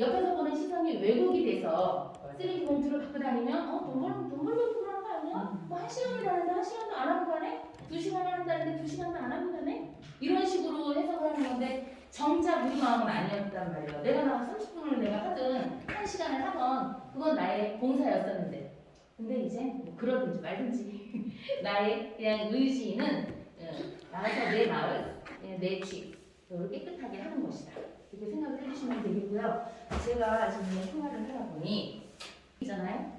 옆에서 보는 시선이 왜곡이 돼서 쓰레기 봉투를 갖고 다니면 어? 돈, 벌, 돈 벌려고 그러는 거 아니야? 뭐 한 시간을 하는데 한 시간도 안 하고 가네? 두 시간을 한다는데 두 시간도 안 하고 가네? 이런 식으로 해석을 하는 건데 정작 우리 마음은 아니었단 말이에요. 내가 나가 30분을 내가 하든 한 시간을 하건 그건 나의 봉사였었는데 근데 이제 뭐 그러든지 말든지 나의 그냥 의지는 어, 나가서 내 마을, 예, 내 집, 이걸 깨끗하게 하는 것이다. 이렇게 생각을 해주시면 되겠고요. 제가 지금 생활을 하다 보니 있잖아요.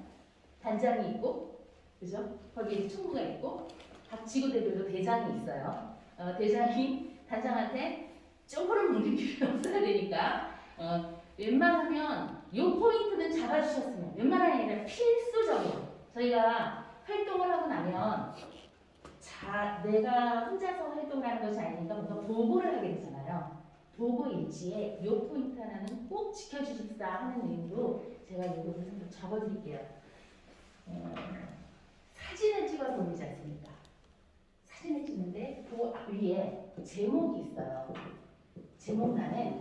단장이 있고, 그죠? 거기에 총무가 있고, 각 지구대별로 대장이 있어요. 어, 대장이 단장한테 쪼그를 뭉칠 필요 없어야 되니까, 어, 웬만하면 요 포인트는 잡아주셨으면, 웬만한 게 아니라 필수적으로 저희가 활동을 하고 나면 자, 내가 혼자서 활동을 하는 것이 아니니까 뭔가 보고를 하게 되잖아요. 보고 일지에 요 포인트 하나는 꼭 지켜주십사 하는 의미로 제가 이것을 한번 적어드릴게요. 어, 사진을 찍어서 올리지 않습니까? 사진을 찍는데 그 위에 제목이 있어요. 제목란에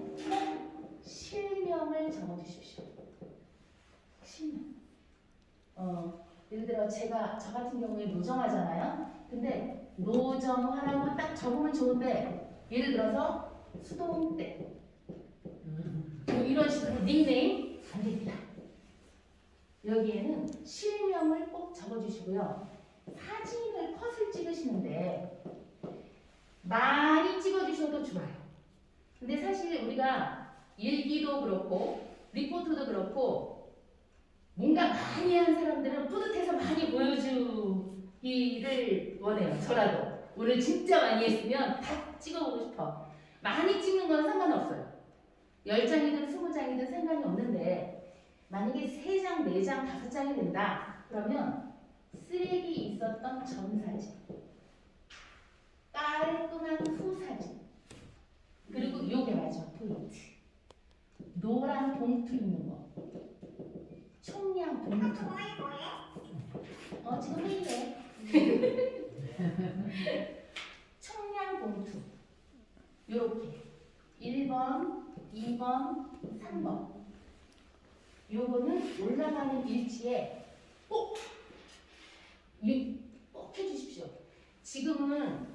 꼭 실명을 적어주십시오. 실명. 어, 예를 들어 제가 저 같은 경우에 노정하잖아요. 근데 노정화라고 딱 적으면 좋은데 예를 들어서 수동대 뭐 이런 식으로 닉네임 안 됩니다. 여기에는 실명을 꼭 적어주시고요. 사진을 컷을 찍으시는데 많이 찍어주셔도 좋아요. 근데 사실 우리가 일기도 그렇고 리포트도 그렇고 뭔가 많이 한 사람들은 뿌듯해서 많이 보여주기를 원해요. 저라도 오늘 진짜 많이 했으면 다 찍어보고 싶어. 많이 찍는 건 상관없어요. 10장이든 20장이든 상관이 없는데 만약에 3장, 4장, 5장이 된다. 그러면 쓰레기 있었던 전 사진 깔끔한 후 사진 그리고 요게 마지막 포인트. 노란 봉투 있는 거. 총량 봉투. 어 지금 회의해 요렇게 1번, 2번, 3번 요거는 올라가는 일지에 꼭, 유- 꼭 해주십시오. 지금은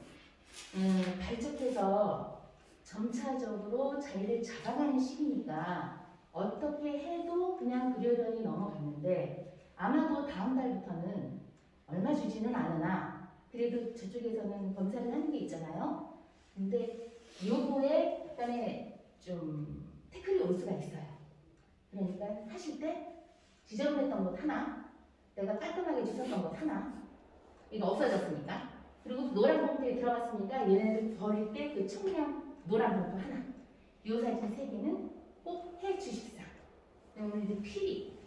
음, 발족해서 점차적으로 자리를 잡아가는 시기니까 어떻게 해도 그냥 그려려니 넘어갔는데 아마도 다음 달부터는 얼마 주지는 않으나 그래도 저쪽에서는 검사를 하는 게 있잖아요. 근데 요거에 약간의 좀 태클이 올 수가 있어요. 그러니까 하실 때 지저분했던 것 하나, 내가 깔끔하게 주셨던 것 하나, 이거 없어졌으니까. 그리고 노란 봉투에 들어갔으니까 얘네들 버릴 때 그 청량 노란 봉투 하나. 요 사진 세 개는 꼭 해주십사. 오늘 이제 필히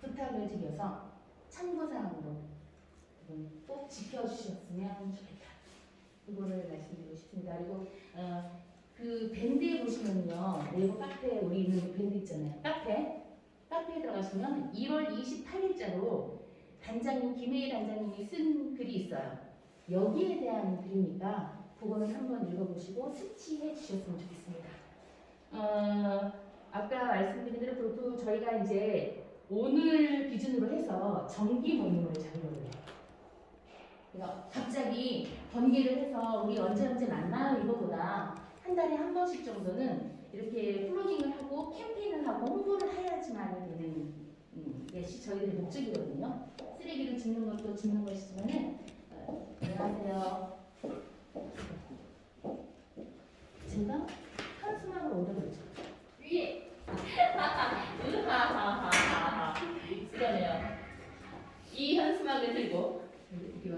부탁을 드려서 참고사항으로 꼭 지켜주셨으면 좋겠다. 이거를 말씀드리고 싶습니다. 그리고 어, 그 밴드에 보시면요. 네이버 카페에 우리 있는 밴드 있잖아요. 카페. 카페에 들어가시면 1월 28일자로 단장님, 김혜희 단장님이 쓴 글이 있어요. 여기에 대한 글이니까 그거는 한번 읽어보시고 숙지해 주셨으면 좋겠습니다. 어, 아까 말씀드린 대로 그렇고 저희가 이제 오늘 기준으로 해서 정기 모임을 잡으려고 해요. 그러니까 갑자기 번개를 해서 우리 언제 언제 만나요 이거보다 한 달에 한 번씩 정도는 이렇게 플로깅을 하고 캠페인을 하고 홍보를 해야지만 되는 음, 게 시- 저희들의 목적이거든요. 쓰레기를 줍는 것도 줍는 것이지만은 어, 안녕하세요. 제가 한수막을 올려드렸죠. 위에 으하하하하하 그러네요. 이 현수막을 들고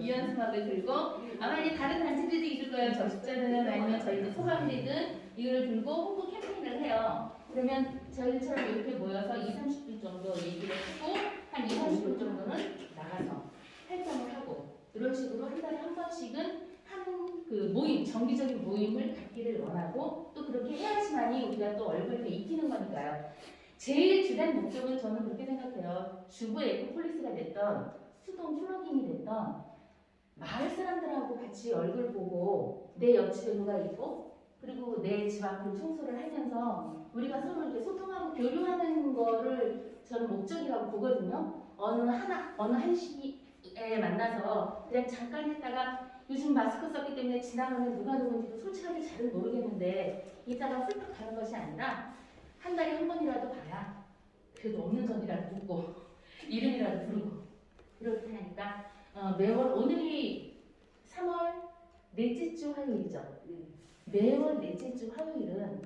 이 현수막을 들고 아마 이제 다른 단체들도 있을 거예요. 적십자든 아니면 저희 이제 소방이든 이거를 들고 홍보 캠페인을 해요. 그러면 저희처럼 이렇게 모여서 2, 30분 정도 얘기를 하고 한 2, 30분 정도는 나가서 활동을 하고 이런 식으로 한 달에 한 번씩은 하는 그 모임, 정기적인 모임을 갖기를 원하고 또 그렇게 해야지만이 우리가 또 얼굴에 익히는 거니까요. 제일 주된 목적은 저는 그렇게 생각해요. 주부 에코폴리스가 됐던 수동 플러깅이 됐던 마을 사람들하고 같이 얼굴 보고 내 옆집에 누가 있고 그리고 내 집 앞을 청소를 하면서 우리가 서로 이렇게 소통하고 교류하는 거를 저는 목적이라고 보거든요. 어느 하나 어느 한 시기에 만나서 그냥 잠깐 했다가 요즘 마스크 썼기 때문에 지나가면 누가 누군지도 솔직하게 잘 모르겠는데 이따가 훌쩍 가는 것이 아니라 한 달에 한 번이라도 봐야 그래도 없는 전이라도 묻고 이름이라도 부르고 그렇게 하니까 어, 매월 오늘이 3월 넷째 주 화요일이죠. 매월 넷째 주 화요일은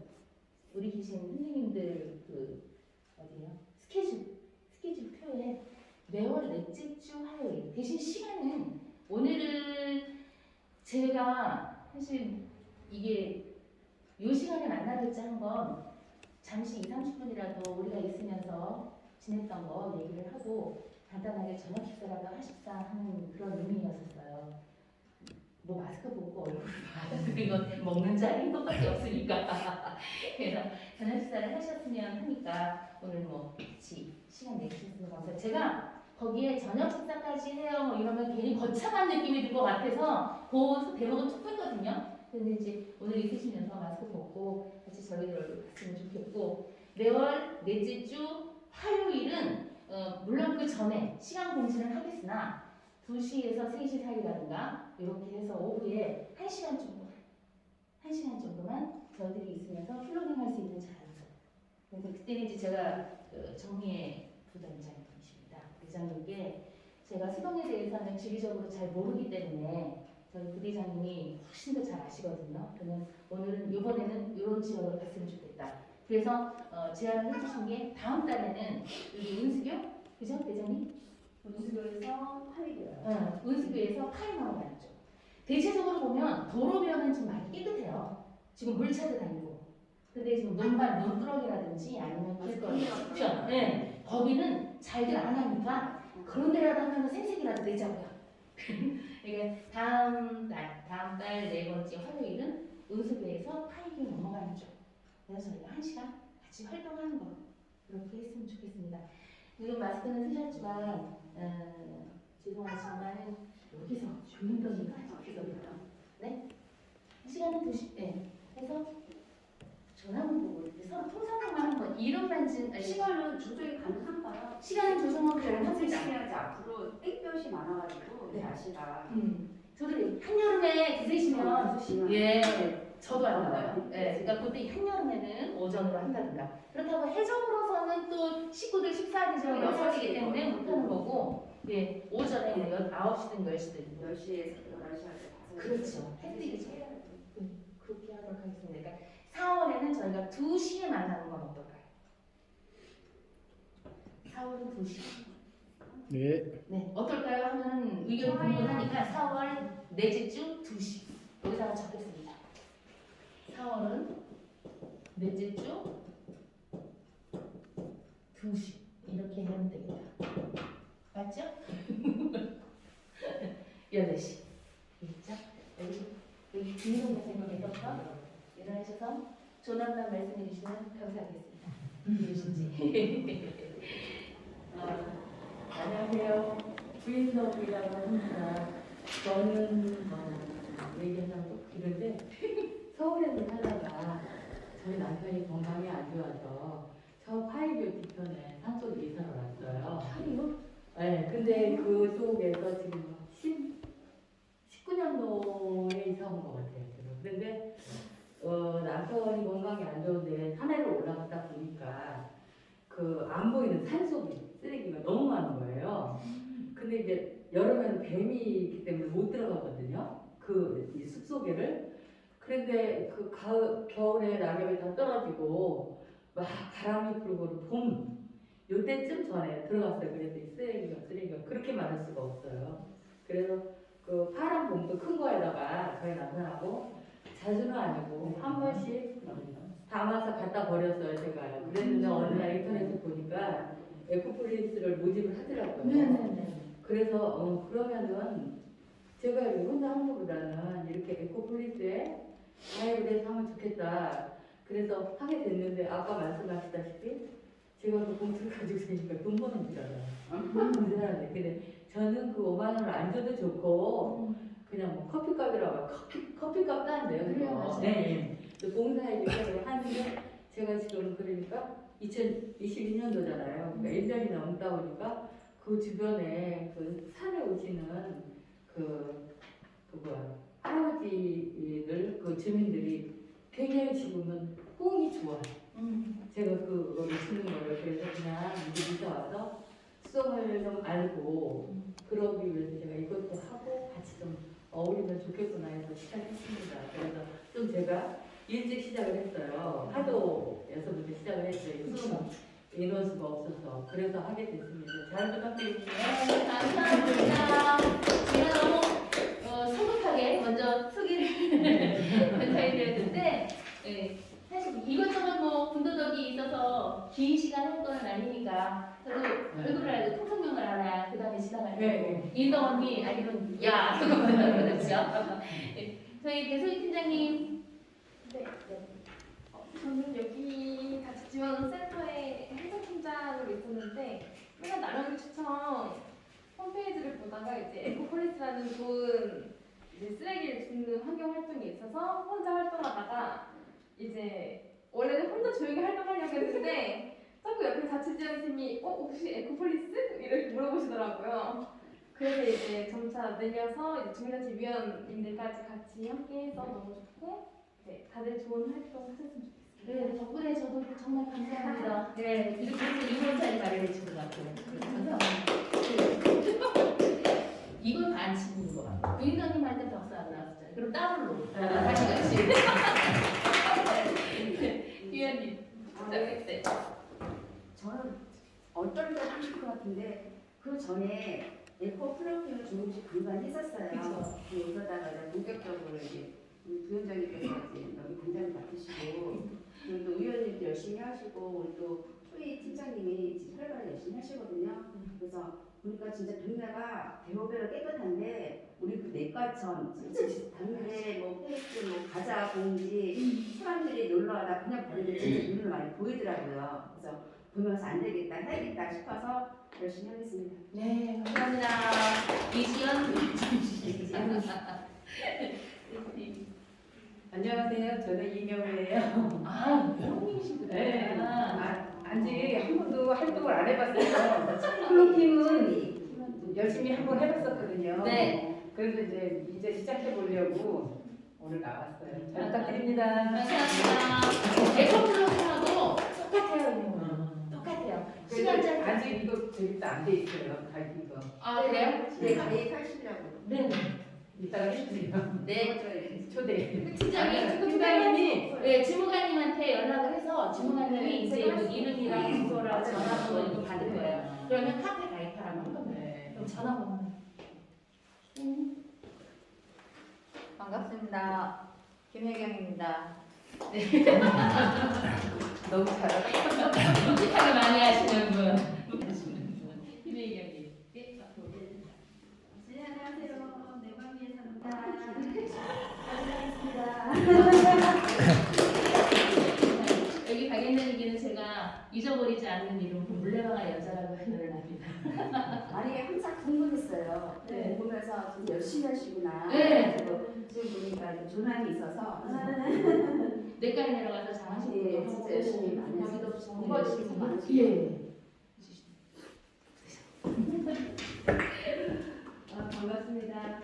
우리 계신 선생님들 그 어디요? 스케줄 스케줄 표에 매월 넷째 주 화요일 대신 시간은 오늘은 제가 사실 이게 요 시간에 만나겠자 한번 잠시 2, 30분이라도 우리가 있으면서 지냈던 거 얘기를 하고 간단하게 저녁 식사라도 하십사 하는 그런 의미였었어요. 뭐 마스크 벗고 얼굴 봐. 그리고 먹는 자리 똑같이 없으니까. 그래서 저녁 식사를 하셨으면 하니까 오늘 뭐 같이 시간 내주셔서 감사해요. 제가 거기에 저녁 식사까지 해요 뭐 이러면 괜히 거창한 느낌이 들 것 같아서 그 대목은 쭉 뺐거든요. 근데 이제 오늘 있으시면서 마스크 벗고 같이 저희들 얼굴 봤으면 좋겠고 매월 넷째 주 화요일은 어, 물론 그 전에 시간 공지는 하겠으나 2시에서 3시 사이라든가 이렇게 해서 오후에 1시간 정도 1시간 정도만 저희들이 있으면서 플로깅 할 수 있는 장소 그래서 그때는 이제 제가 그 정리의 부단장님이십니다 부장님께 제가 수동에 대해서는 지리적으로 잘 모르기 때문에 저희 부대장님이 훨씬 더 잘 아시거든요. 저는 오늘은 이번에는 이런 지역을 갔으면 좋겠다. 그래서 어, 제안을 해주신 게 다음 달에는 여기 은수교 그죠 대장님? 문수교에서 파리교요. 응, 은수교에서 파이마로 갔죠. 대체적으로 보면 도로변은 좀 많이 깨끗해요. 지금 물 차도 다니고. 근데 지금 논발, 논두렁이라든지 아니면 길거리, 숲편, 네, 거기는 잘들 안 하니까 그런 데라도 하면 생색이라도 내자고요. 이게 다음 달, 다음 달 네 번째 화요일은 은수교에서 파이기 넘어가는 쪽. 그래서 저희가 한 시간 같이 활동하는 거 그렇게 했으면 좋겠습니다. 지금 마스크는 쓰셨지만 어, 죄송하지만 여기서 조용히 해서 네? 시간은 2시 네. 해서 전화번 보고 이렇게 서로 통상만 하는 거 이름만 진 아니, 시간은 조정이 가능한가요? 시간은 조정하고 가능합니다. 선생님이야지 앞으로 땡볕이 많아가지고 네. 날씨가 음, 저도 한여름에 드시면 시간 예, 저도 안 나와요. 예, 그러니까 그때 한여름에는 오전으로 한다든가. 그렇다고 해적으로서는 또 식구들 식사하기 전에 그럼 6시기 때문에 여섯 시. 못하는 거고, 예, 오전에 뭐 여- 9시든 10시든. 10시에서 11시 할 때. 그렇죠. 해뜨리죠. 그렇게 하도록 하겠습니다. 그러니까 4월에는 저희가 2시에 만나는 건 어떨까요? 4월은 2시. 네. 네, 어떨까요? 하면 의견이 분분하니까 4월 넷째 주 2시. 여기다가 적겠습니다. 4월은 넷째 주 2시. 이렇게 하면 됩니다. 맞죠? 8시. 있죠? 여기, 여기 김동 선생님께서 일어나셔서 조남남 말씀해 주시면 감사하겠습니다. 이러신지. 아, 안녕하세요. 주인덕이라고 합니다. 저는 어, 얘기하자면 좀 그런데 서울에서 살다가 저희 남편이 건강이 안 좋아서 저 파이뷰 뒤편에 산속에 이사를 왔어요. 파리요? 네, 근데 그쪽에서 지금 10, 19년도에 이사 온 것 같아요. 지금. 그런데 어, 남편이 건강이 안 좋은데 산에를 올라갔다 보니까 그 안 보이는 산 속에 쓰레기가 너무 많은 거예요. 근데 이제 여름에는 뱀이 있기 때문에 못 들어가거든요. 그 이 숲속에를. 그런데 그 가을, 겨울에 낙엽이 다 떨어지고 막 바람이 불고 봄 요때쯤 전에 들어갔어요. 그래서 이 쓰레기가 쓰레기가 그렇게 많을 수가 없어요. 그래서 그 파란 봉투 큰 거에다가 저희 남편하고 자주는 아니고 한 번씩 담아서 갖다 버렸어요 제가요. 그랬는데 어느 날 인터넷에 보니까 에코폴리스를 모집을 하더라고요. 네네네. 그래서 어, 그러면은 제가 혼자 하는 것보다는 이렇게 에코폴리스에 해서 하면 좋겠다. 그래서 하게 됐는데 아까 말씀하셨다시피 제가 그 봉투를 가지고 있으니까 돈 버는 줄 알아요. 그 사람들. 근데 저는 그 5만 원을 안 줘도 좋고 그냥 뭐 커피값이라고 커피 커피값도 안 돼요. 그래요. 맞아요. 네. 네. 그 봉사에 이렇게 하는데 제가 지금 그러니까 2022년도잖아요. 그러니까 1년이 넘다 보니까 그 주변에 그 산에 오시는 그, 그 뭐야, 할 아버지들, 그 주민들이 굉장히 지금은 호응이 좋아요. 음. 제가 그거를 치는 거를 그래서 그냥 밑에 와서 수성을 좀 알고 그러기 위해서 제가 이것도 하고 같이 좀 어울리면 좋겠구나 해서 시작했습니다. 그래서 좀 제가 일찍 시작을 했어요. 하도에서부터 시작을 했어요. 수능 인원수가 없어서 그래서 하게 됐습니다. 잘 부탁드립니다. 네, 감사합니다. 제가 너무 어, 먼저 소개를 부탁드렸는데 네, 사실 이것저것 뭐 군더더기 있어서 긴 시간 할건 아니니까 저도 얼굴을 알고 통성명을 알아야 그 다음에 지나갈 네, 거고. 인덕 언니 아니면 야 그렇죠. 네, 저희 배소희 팀장님. 네. 어, 저는 여기 자치지원 센터의 행정팀장으로 있었는데 맨날 나눔 추천 홈페이지를 보다가 이제 에코폴리스라는 좋은 이제 쓰레기를 줍는 환경 활동이 있어서 혼자 활동하다가 이제 원래는 혼자 조용히 활동하려고 했는데 자꾸 옆에 자치지원팀이 어 혹시 에코폴리스 이렇게 물어보시더라고요. 그래서 이제 점차 늘려서 이제 주민단체 위원님들까지 같이 함께해서 너무 좋고 네, 다들 좋은 활동 하셨으면 좋겠습니다. 네, 덕분에 저도 정말 감사합니다. 네, 이렇게 해서 2월짜리 마련해 주고 같고. 이건 안 치는 거 같고. 부인장님한테 박수 안 나왔잖아요. 그럼 따블로. 같이 같이. 위원님. 아, 네. 저는 어떤 걸 하실 것 같은데 그 전에 에코 플러팅을 조금씩 간간 했었어요. 네, 그러다가 이제 본격적으로 이제 부위원장님께서 이제 여기 공장을 맡으시고 열심히 하시고 우리 또 초이 팀장님이 활발히 열심히 하시거든요. 그래서 보니까 진짜 동네가 대호배로 깨끗한데 우리 그 내과천 당근에 뭐 페이스 뭐 과자 봉지 사람들이 놀러와다 그냥 버리는데 진짜 눈을 많이 보이더라고요. 그래서 보면서 안 되겠다 해야겠다 싶어서 열심히 하겠습니다. 네, 감사합니다. 이지연. 안녕하세요. 저는 이명우예요. 아, 회원님이시구나. 네. 아, 아직 한 번도 활동을 안 해봤어요. 플로팅은 열심히 한 번 해봤었거든요. 네. 그래서 이제 이제 시작해 보려고 오늘 나왔어요. 잘 부탁드립니다. 감사합니다. 에코플러스하고 똑같아요, 이거. 똑같아요. 시간짜리. 아직 이거 저기도 안돼 있어요. 가입 이거. 아, 그래요? 네, 가입하시려고. 네. 이따가 해주세요. 네. 초대. 팀장이 팀장님이 네, 주무관님한테 연락을 해서 주무관님이 이제 뭐 이름이랑 주소랑 전화번호 이거 받을 거예요. 그러면 카페 가입하라고 한 겁니다. 네. 그럼 전화번호. 음. 반갑습니다. 김혜경입니다. 너무 잘하다. 묵직하게 많이 하시는 분. 김혜경님. 네, 앞으로. 네, 안녕하세요. 내방위에 삽니다. 여기 박연자님께는 제가 잊어버리지 않는 이름 물레방아 여자라고 하늘을 합니다. 아니 항상 궁금했어요. 네. 보면서 진짜 열심히 하시구나. 네. 지금 보니까 조난이 있어서 내과에 내려가서 장하시고 네, 진짜 열심히 많이 하세요. 거기도 공부하시고 공부하시고 많으시고. 예. 아, 반갑습니다.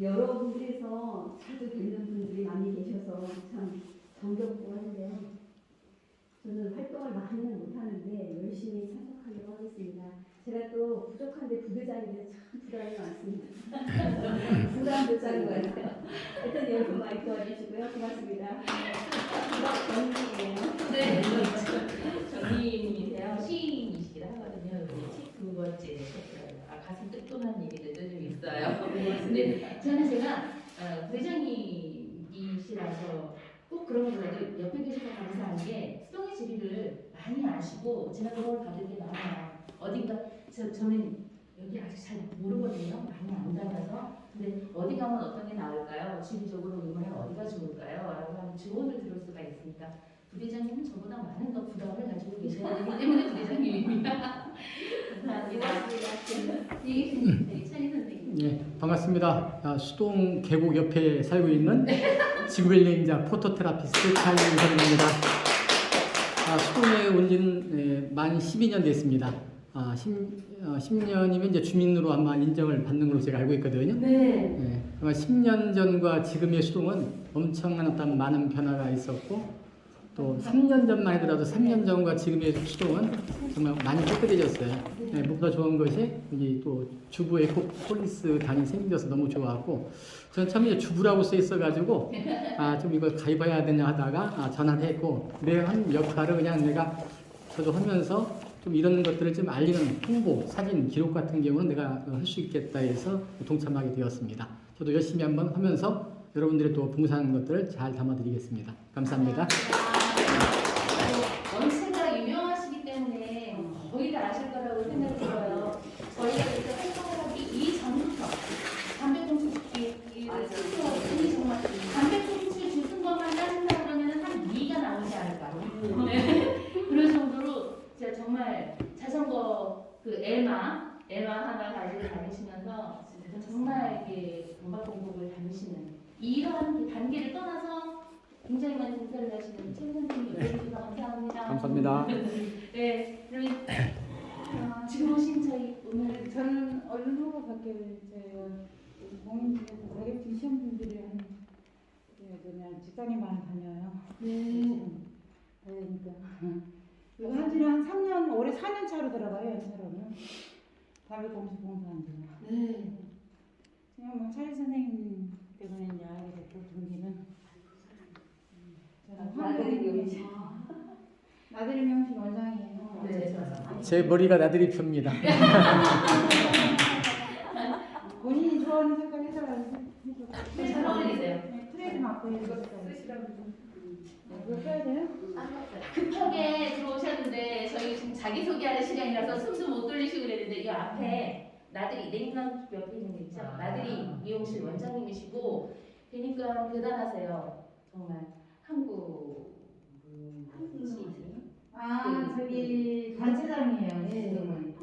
여러 군데에서 자주 뵙는 분들이 많이 계셔서 참 정겹고 한데요. 저는 활동을 많이는 못하는데 열심히 참석하려고 하겠습니다. 제가 또 부족한데 부대장인데 참 부담이 많습니다. 부담도 짜는 것 같아요. 일단 여러분 많이 도와주시고요. 고맙습니다. 정리예요. 네, 전님이세요. 시인이시기도 하거든요. 책두 번째 아, 가슴 뜨끔한 얘기들도 좀 있어요. 근데 저는 제가 어, 부회장님이시라서 꼭 그런 것보다도 옆에 계셔서 감사한 게 수동의 지리를 많이 아시고 제가 그걸 받을 게 많아요. 어딘가 저, 저는 여기 아직 잘 모르거든요. 많이 안 다녀서. 근데 어디 가면 어떤 게 나을까요? 지리적으로 이번에 어디가 좋을까요? 라고 하는 조언을 들을 수가 있으니까 부대장님은 저보다 많은 더 부담을 가지고 계셔야 되기 때문에 부대장님입니다. 감사합니다. 네, 천희 선생님. 예, 반갑습니다. 아, 수동 계곡 옆에 살고 있는 지구별 여행자 포토테라피스트 차이선입니다. 아, 수동에 온 지는 예, 만 12년 됐습니다. 아, 10, 어, 10 년이면 이제 주민으로 아마 인정을 받는 걸로 제가 알고 있거든요. 네. 예, 아마 10년 전과 지금의 수동은 엄청난 어떤 많은 변화가 있었고 또 3년 전만 하더라도 3년 전과 지금의 수동은 정말 많이 깨끗해졌어요. 예, 무엇보다 좋은 것이 여기 또 주부 에코 폴리스 단이 생겨서 너무 좋았고 저는 처음에 주부라고 써 있어가지고 아 좀 이걸 가입해야 되냐 하다가 아, 전화를 했고 내 한 역할을 그냥 내가 저도 하면서 좀 이런 것들을 좀 알리는 홍보, 사진, 기록 같은 경우는 내가 할 수 있겠다 해서 동참하게 되었습니다. 저도 열심히 한번 하면서 여러분들의 또 봉사하는 것들을 잘 담아드리겠습니다. 감사합니다. 원체가 유명하시기 때문에 거의 다 아실 거라고 생각이 들어요. 저희가 이렇게 활동을 하기 이전부터 담배꽁초 이 정말 담배꽁초 주는 것만 따진다 그러면 한 2가 나오지 않을까. 네. 그럴 정도로 제가 정말 자전거 그 에마 에마 하나 가지고 다니시면서 정말 이게 동박 공복을 다니시는 이러한 단계를 떠나서 굉장히 많은 봉사를 하시는 최 선생님 여러분 감사합니다. 감사합니다. 네, 그러면 어, 지금 오신 저희 오늘 저는 얼른 후보 밖에 공인중개사 자격증 시험 준비를 하는 예, 그냥 직장인만 다녀요. 네. 그러니까 이거 한 지는 한 3년, 올해 4년 차로 들어가요, 연차로는. 담배 공시 봉사한 지는. 네. 그냥 뭐 차리 선생님 때문에 이제 알게 됐고, 동기는. 음, 저는 나들이 한국 명시. 나들이 명시 원장이에요. 네. 제 머리가 나들이 펴입니다. 본인이 좋아하는 색깔 해달라고 해서. 잘 어울리세요. 네, 트레이드 이거 써야 돼요? 급하게 들어오셨는데 저희 지금 자기소개하는 시간이라서 숨도 못 돌리시고 그랬는데 이 앞에 나들이 냉면 옆에 있는 거 있죠? 나들이 미용실 원장님이시고 그러니까 대단하세요. 정말 한국 음, 아, 저기 단체장이에요. 네. 지금은.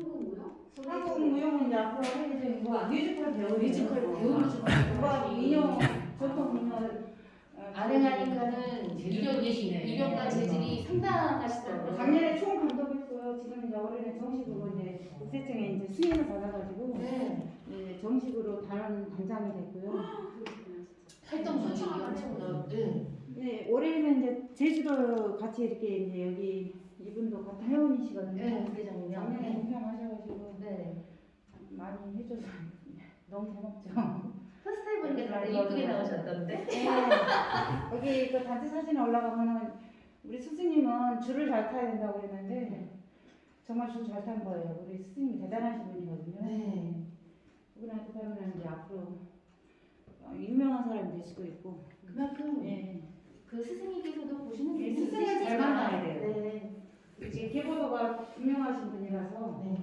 한국 무용은 이제 앞으로 할 예정이고 뮤지컬 배우 뮤지컬 배우로 좀 그거 민요 전통 어, 아르가니까는 이병 이병과 재질이 상당하시더라고요. 작년에 총 감독했고요. 지금 이제 올해는 정식으로 이제 국세청에 이제 승인을 받아가지고 네. 이제 정식으로 다른 단장이 됐고요. 활동 전식이 엄청 넓. 네. 네, 올해는 이제 제주도 같이 이렇게 이제 여기 이분도 같은 회원이시거든요. 네, 부회장님요. 작년에 네. 동참하셔가지고 네. 많이 해줘서 너무 고맙죠. 퍼스트 보니까 다들 이쁘게 나오셨던데. 네. 여기 그 단체 사진 올라가면은 우리 스승님은 줄을 잘 타야 된다고 그랬는데 정말 줄 잘 탄 거예요. 우리 스승님이 대단하신 분이거든요. 네. 그분한테 따르면 이제 앞으로 어, 유명한 사람이 될 수도 있고. 그만큼 예. 그 스승님께서도 보시는 네, 분이 스승을 잘. 만나야 돼요. 네. 이제 계보도가 유명하신 분이라서 네.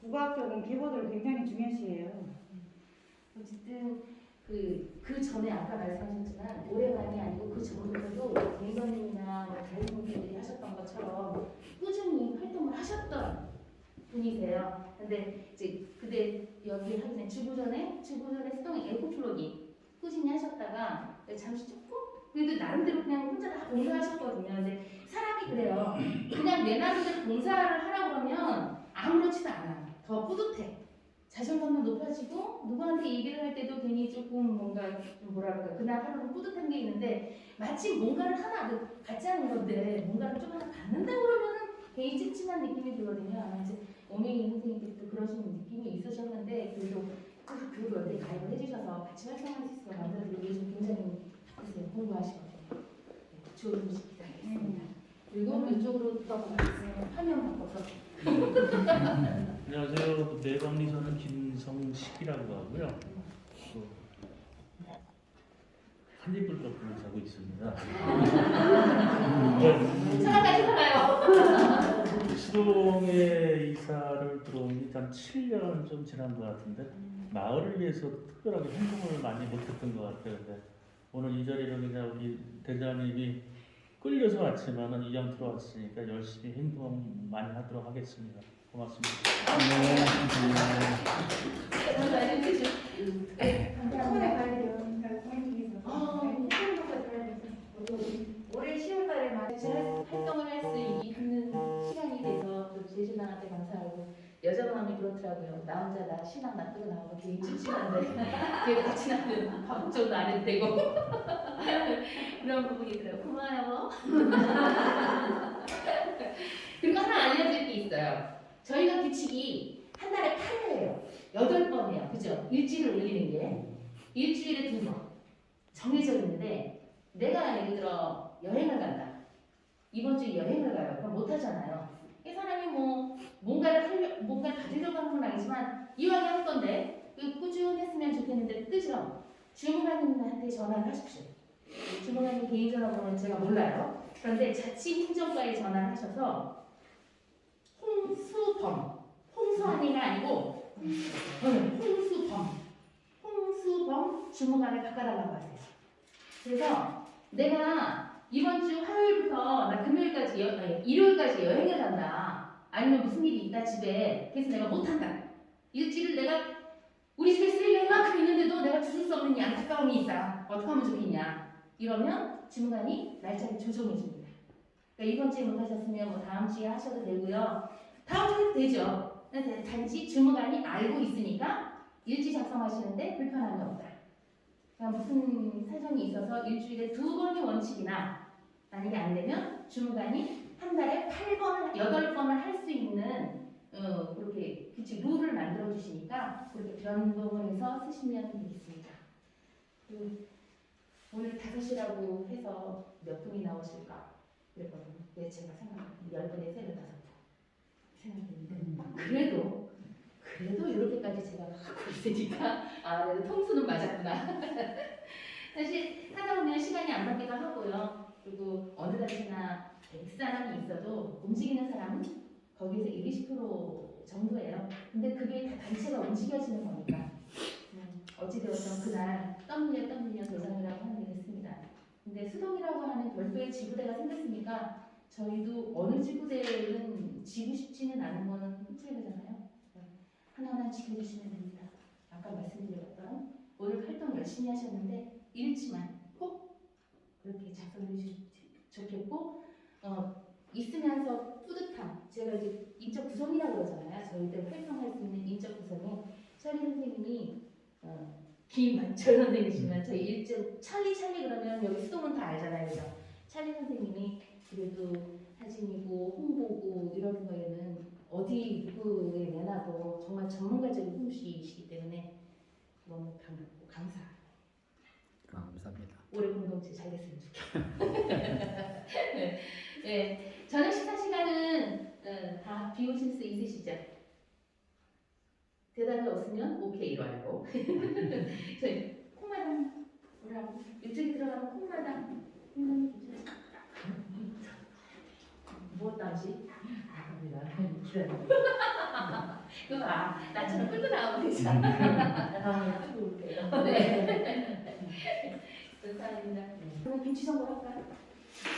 국악적인 계보도를 굉장히 중요시해요. 어쨌든 그, 그 전에 아까 말씀하셨지만 올해만이 아니고 그 전부터도 동선님이나 뭐 다른 분들이 하셨던 것처럼 꾸준히 활동을 하셨던 분이세요. 근데 이제 그때 여기 하기 전에 주부 전에 주부 전에 수동 에코플로기 꾸준히 하셨다가 잠시 조금 그래도 나름대로 그냥 혼자 다 봉사하셨거든요. 근데 사람이 그래요. 그냥 내 나름대로 봉사를 하라 그러면 아무렇지도 않아. 더 뿌듯해. 자존감도 높아지고 누구한테 얘기를 할 때도 괜히 조금 뭔가 좀 뭐라 그럴까 그날 하루는 뿌듯한 게 있는데 마치 뭔가를 하나 그 갖지 않은 건데 뭔가를 좀 하나 갖는다 그러면은 괜히 찝찝한 느낌이 들거든요. 이제 오메이 선생님께서도 그러신 느낌이 있으셨는데 그래도 그 교육 어디 가입을 해주셔서 같이 활동할 수 있어서 남자들이 요즘 굉장히 글쎄요 공부하시거든요. 네, 좋은 소식 기다리겠습니다. 그리고 이쪽으로 또 화면 바꿔서 안녕하세요. 내방리서는 김성식이라고 하고요. 또 한입불떡을 사고 있습니다. 네. 수동에 이사를 들어온 지한 7년 좀 지난 것 같은데 마을을 위해서 특별하게 행동을 많이 못했던 것 같아요. 근데 오늘 이 자리를 그냥 우리 대장님이 끌려서 왔지만은 이왕 들어왔으니까 열심히 행동 많이 하도록 하겠습니다. 고맙습니다. 네, 감사합니다. 여자 마음이 그렇더라고요. 나 혼자 나 신앙 놔두고 나오고 되게 찝찝한데 걔 같이 나면 밥 걱정도 안 해도 되고 그런 부분이 있더라고요. 고마워요. 그리고 하나 알려드릴 게 있어요. 저희가 규칙이 한 달에 8회예요. 8번이에요. 그죠? 일주일을 올리는 게 일주일에 두 번. 정해져 있는데 내가 예를 들어 여행을 간다. 이번 주에 여행을 가요. 그럼 못 하잖아요. 이 사람이 뭐 뭔가를 하려, 뭔가를 받으려고 하는 건 아니지만 이왕에 할 건데 그 꾸준했으면 좋겠는데 뜨죠. 주무관님한테 전화를 하십시오. 주무관님 개인 전화번호는 제가 몰라요. 그런데 자치행정과에 전화를 하셔서 홍수범 홍수환이가 아니고 응, 홍수범 홍수범 주무관을 바꿔달라고 하세요. 그래서 내가 이번 주 화요일부터 나 금요일까지 여, 아니, 일요일까지 여행을 간다. 아니면 무슨 일이 있다 집에. 그래서 내가 못 한다. 일주일을 내가 우리 집에 쓸 일이 만큼 있는데도 내가 주술 수 없는 이 안타까움이 있어. 어떻게 하면 좋겠냐. 이러면 주무관이 날짜를 조정해 줍니다. 그러니까 이번 주에 못 하셨으면 뭐 다음 주에 하셔도 되고요. 다음 주에도 되죠. 단지 주무관이 알고 있으니까 일지 작성하시는데 불편함이 없다. 그러니까 무슨 사정이 있어서 일주일에 두 번이 원칙이나 만약에 안 되면 주무관이 한 달에 8번을, 8번을 할 수 있는 어, 그렇게 규칙 룰을 만들어 주시니까 그렇게 변동을 해서 쓰시면 되겠습니다. 그 오늘 5시라고 해서 몇 분이 나오실까? 그랬거든요. 네, 제가 생각합니다. 10분에 3, 5분 생각했는데 그래도 그래도 이렇게까지 제가 하고 있으니까 아, 그래도 통수는 맞았구나. 사실 하다 보면 시간이 안 맞기도 하고요. 그리고 어느 단체나 100사람이 있어도 움직이는 사람은 거기에서 1, 20% 정도예요. 근데 그게 다 단체가 움직여지는 거니까. 음, 어찌되었던 그날 떠밀려 떠밀려 대장이라고 하는 게 됐습니다. 근데 수동이라고 하는 별도의 지구대가 생겼으니까 저희도 어느 지구대는 지고 싶지는 않은 거는 후회되잖아요. 하나하나 지켜주시면 됩니다. 아까 말씀드렸던 오늘 활동 열심히 하셨는데 일지만 꼭 그렇게 작성해 주시면 좋겠고 어, 있으면서 뿌듯함 제가 이제 인적 구성이라고 그러잖아요. 저희들 활동할 수 있는 인적 구성에 찰리 선생님이 어, 김만철 선생님이시면 저희 일정 찰리 찰리 그러면 여기 수동은 다 알잖아요. 그죠? 찰리 선생님이 그래도 사진이고 홍보고 이런 거에는 어디 누구에 내놔도 정말 전문가적인 솜씨이시기 때문에 너무 반갑고 감사합니다. 감사합니다. 올해 공동체 잘 됐으면 좋겠어요. 네. 네. 저녁 식사 시간은 어, 다 비우실 수 있으시죠? 대답이 없으면 오케이로 알고. 저희 콩마당 뭐라고 이쪽에 들어가면 콩마당 음, 무엇. 기다려. 그거 아, 나처럼 끌고 나오면 되잖아. 나오면 끌고 올게요. 네. 감사합니다. 그럼 김치 전골 할까요?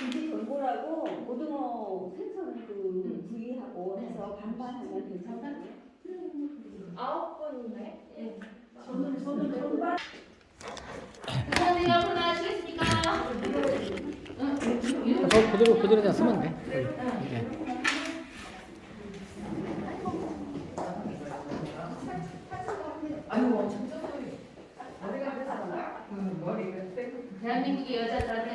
김치 전골하고 고등어 생선 그 구이하고 네. 해서 반반 하면 괜찮아요. 아홉 번인가요? 네. 저는 저는 감사합니다. 앞으로 나가시겠습니까? 응, 이거 그- 그대로 그대로 그냥 쓰면 돼. 응. 예. 머리가 대한민국의 여자들한테